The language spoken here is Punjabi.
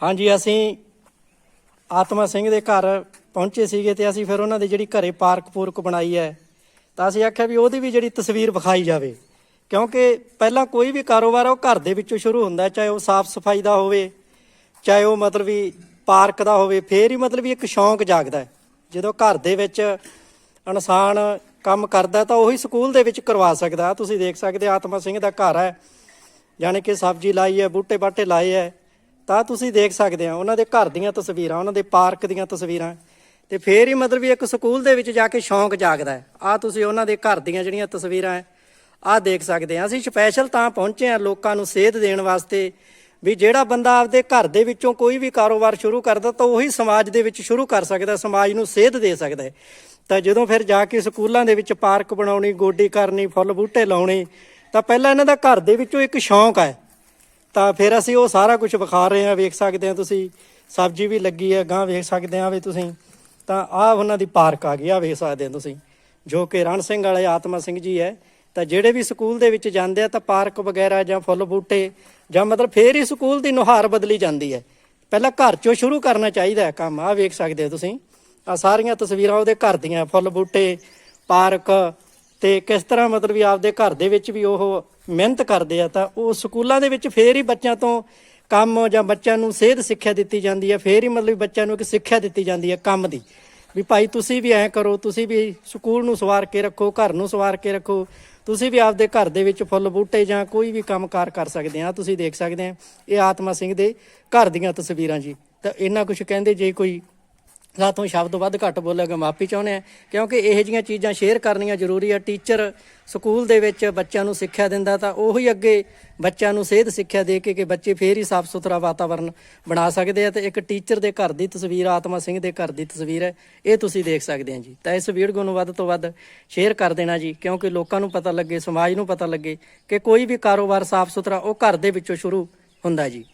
ਹਾਂਜੀ, ਅਸੀਂ ਆਤਮਾ ਸਿੰਘ ਦੇ ਘਰ ਪਹੁੰਚੇ ਸੀਗੇ ਤੇ ਅਸੀਂ ਫਿਰ ਉਹਨਾਂ ਦੀ ਜਿਹੜੀ ਘਰੇ ਪਾਰਕ ਪੂਰਕ ਬਣਾਈ ਹੈ, ਤਾਂ ਅਸੀਂ ਆਖਿਆ ਵੀ ਉਹਦੀ ਵੀ ਜਿਹੜੀ ਤਸਵੀਰ ਵਿਖਾਈ ਜਾਵੇ। ਕਿਉਂਕਿ ਪਹਿਲਾਂ ਕੋਈ ਵੀ ਕਾਰੋਬਾਰ ਉਹ ਘਰ ਦੇ ਵਿੱਚੋਂ ਸ਼ੁਰੂ ਹੁੰਦਾ, ਚਾਹੇ ਉਹ ਸਾਫ਼ ਸਫ਼ਾਈ ਦਾ ਹੋਵੇ, ਚਾਹੇ ਉਹ ਮਤਲਬ ਵੀ ਪਾਰਕ ਦਾ ਹੋਵੇ, ਫੇਰ ਹੀ ਮਤਲਬ ਵੀ ਇੱਕ ਸ਼ੌਂਕ ਜਾਗਦਾ ਜਦੋਂ ਘਰ ਦੇ ਵਿੱਚ ਇਨਸਾਨ ਕੰਮ ਕਰਦਾ ਤਾਂ ਉਹੀ ਸਕੂਲ ਦੇ ਵਿੱਚ ਕਰਵਾ ਸਕਦਾ। ਤੁਸੀਂ ਦੇਖ ਸਕਦੇ, ਆਤਮਾ ਸਿੰਘ ਦਾ ਘਰ ਹੈ ਯਾਨੀ ਕਿ ਸਬਜ਼ੀ ਲਾਈ ਹੈ, ਬੂਟੇ ਬਾਟੇ ਲਾਏ ਹੈ ਤਾਂ ਤੁਸੀਂ ਦੇਖ ਸਕਦੇ ਆ ਉਹਨਾਂ ਦੇ ਘਰ ਦੀਆਂ ਤਸਵੀਰਾਂ, ਉਹਨਾਂ ਦੇ ਪਾਰਕ ਦੀਆਂ ਤਸਵੀਰਾਂ। ਤੇ ਫੇਰ ਹੀ ਮਤਲਬ ਵੀ ਇੱਕ ਸਕੂਲ ਦੇ ਵਿੱਚ ਜਾ ਕੇ ਸ਼ੌਂਕ ਜਾਗਦਾ ਹੈ। ਆ ਤੁਸੀਂ ਉਹਨਾਂ ਦੇ ਘਰ ਦੀਆਂ ਜਿਹੜੀਆਂ ਤਸਵੀਰਾਂ ਹੈ, ਆਹ ਦੇਖ ਸਕਦੇ ਆ ਅਸੀਂ ਸਪੈਸ਼ਲ ਤਾਂ ਪਹੁੰਚੇ ਆ ਲੋਕਾਂ ਨੂੰ ਸੇਧ ਦੇਣ ਵਾਸਤੇ ਵੀ ਜਿਹੜਾ ਬੰਦਾ ਆਪਦੇ ਘਰ ਦੇ ਵਿੱਚੋਂ ਕੋਈ ਵੀ ਕਾਰੋਬਾਰ ਸ਼ੁਰੂ ਕਰਦਾ ਤਾਂ ਉਹੀ ਸਮਾਜ ਦੇ ਵਿੱਚ ਸ਼ੁਰੂ ਕਰ ਸਕਦਾ ਸਮਾਜ ਨੂੰ ਸੇਧ ਦੇ ਸਕਦਾ ਤਾਂ ਜਦੋਂ ਫਿਰ ਜਾ ਕੇ ਸਕੂਲਾਂ ਦੇ ਵਿੱਚ ਪਾਰਕ ਬਣਾਉਣੀ, ਗੋਡੀ ਕਰਨੀ, ਫੁੱਲ ਬੂਟੇ ਲਾਉਣੇ, ਤਾਂ ਪਹਿਲਾਂ ਇਹਨਾਂ ਦਾ ਘਰ ਦੇ ਵਿੱਚੋਂ ਇੱਕ ਸ਼ੌਂਕ ਹੈ। ਤਾਂ ਫਿਰ ਅਸੀਂ ਉਹ ਸਾਰਾ ਕੁਝ ਵਿਖਾ ਰਹੇ ਹਾਂ, ਵੇਖ ਸਕਦੇ ਆ ਤੁਸੀਂ। ਸਬਜ਼ੀ ਵੀ ਲੱਗੀ ਹੈ, ਗਾਂ ਵੇਖ ਸਕਦੇ ਆ ਵੀ ਤੁਸੀਂ। ਤਾਂ ਆਹ ਉਹਨਾਂ ਦੀ ਪਾਰਕ ਆ ਗਈ ਆ ਵੇਖ ਸਕਦੇ ਆ ਤੁਸੀਂ। ਜੋ ਕਿ ਰਣ ਸਿੰਘ ਵਾਲੇ, ਆਤਮਾ ਸਿੰਘ ਜੀ ਹੈ। ਤਾਂ ਜਿਹੜੇ ਵੀ ਸਕੂਲ ਦੇ ਵਿੱਚ ਜਾਂਦੇ ਆ ਤਾਂ ਪਾਰਕ ਵਗੈਰਾ ਜਾਂ ਫੁੱਲ ਬੂਟੇ ਜਾਂ ਮਤਲਬ ਫੇਰ ਹੀ ਸਕੂਲ ਦੀ ਨੁਹਾਰ ਬਦਲੀ ਜਾਂਦੀ ਹੈ। ਪਹਿਲਾਂ ਘਰ ਚੋਂ ਸ਼ੁਰੂ ਕਰਨਾ ਚਾਹੀਦਾ ਹੈ ਕੰਮ ਆ ਵੇਖ ਸਕਦੇ ਹੋ ਤੁਸੀਂ। ਆ ਸਾਰੀਆਂ ਤਸਵੀਰਾਂ ਉਹਦੇ ਘਰ ਦੀਆਂ, ਫੁੱਲ ਬੂਟੇ, ਪਾਰਕ ਤੇ ਕਿਸ ਤਰ੍ਹਾਂ ਮਤਲਬ ਵੀ ਆਪਦੇ ਘਰ ਦੇ ਵਿੱਚ ਵੀ ਉਹ ਮਿਹਨਤ ਕਰਦੇ ਆ, ਤਾਂ ਉਹ ਸਕੂਲਾਂ ਦੇ ਵਿੱਚ ਫੇਰ ਹੀ ਬੱਚਿਆਂ ਤੋਂ ਕੰਮ ਜਾਂ ਬੱਚਿਆਂ ਨੂੰ ਸਿਹਤ ਸਿੱਖਿਆ ਦਿੱਤੀ ਜਾਂਦੀ ਹੈ ਫੇਰ ਹੀ ਮਤਲਬ ਬੱਚਿਆਂ ਨੂੰ ਇੱਕ ਸਿੱਖਿਆ ਦਿੱਤੀ ਜਾਂਦੀ ਹੈ ਕੰਮ ਦੀ। ਵੀ ਭਾਈ ਤੁਸੀਂ ਵੀ ਐਂ ਕਰੋ, ਤੁਸੀਂ ਵੀ ਸਕੂਲ ਨੂੰ ਸਵਾਰ ਕੇ ਰੱਖੋ, ਘਰ ਨੂੰ ਸਵਾਰ ਕੇ ਰੱਖੋ, ਤੁਸੀਂ ਵੀ ਆਪਦੇ ਘਰ ਦੇ ਵਿੱਚ ਫੁੱਲ ਬੂਟੇ ਜਾਂ ਕੋਈ ਵੀ ਕੰਮਕਾਰ ਕਰ ਸਕਦੇ ਆ, ਤੁਸੀਂ ਦੇਖ ਸਕਦੇ ਆ, ਇਹ ਆਤਮਾ ਸਿੰਘ ਦੇ ਘਰ ਦੀਆਂ ਤਸਵੀਰਾਂ ਜੀ। ਤਾਂ ਇਹਨਾਂ ਕੁਝ ਕਹਿੰਦੇ, ਜੇ ਕੋਈ ਰਾਤੋਂ ਸ਼ਬਦ ਵੱਧ ਘੱਟ ਬੋਲੇਗਾ ਮਾਫੀ ਚਾਹੁੰਦੇ ਆ ਕਿਉਂਕਿ ਇਹੋ ਜੀਆਂ ਚੀਜ਼ਾਂ ਸ਼ੇਅਰ ਕਰਨੀਆਂ ਜ਼ਰੂਰੀ ਆ। ਟੀਚਰ ਸਕੂਲ ਦੇ ਵਿੱਚ ਬੱਚਿਆਂ ਨੂੰ ਸਿੱਖਿਆ ਦਿੰਦਾ ਤਾਂ ਉਹੀ ਅੱਗੇ ਬੱਚਿਆਂ ਨੂੰ ਸਿਹਤ ਸਿੱਖਿਆ ਦੇ ਕੇ ਕਿ ਬੱਚੇ ਫੇਰ ਹੀ ਸਾਫ਼ ਸੁਥਰਾ ਵਾਤਾਵਰਣ ਬਣਾ ਸਕਦੇ ਆ ਤੇ ਇੱਕ ਟੀਚਰ ਦੇ ਘਰ ਦੀ ਤਸਵੀਰ, ਆਤਮਾ ਸਿੰਘ ਦੇ ਘਰ ਦੀ ਤਸਵੀਰ ਹੈ। ਇਹ ਤੁਸੀਂ ਦੇਖ ਸਕਦੇ ਆ ਜੀ। ਤਾਂ ਇਸ ਵੀਡੀਓ ਨੂੰ ਵੱਧ ਤੋਂ ਵੱਧ ਸ਼ੇਅਰ ਕਰ ਦੇਣਾ ਜੀ, ਕਿਉਂਕਿ ਲੋਕਾਂ ਨੂੰ ਪਤਾ ਲੱਗੇ, ਸਮਾਜ ਨੂੰ ਪਤਾ ਲੱਗੇ ਕਿ ਕੋਈ ਵੀ ਕਾਰੋਬਾਰ ਸਾਫ਼ ਸੁਥਰਾ ਉਹ ਘਰ ਦੇ ਵਿੱਚੋਂ ਸ਼ੁਰੂ ਹੁੰਦਾ ਜੀ।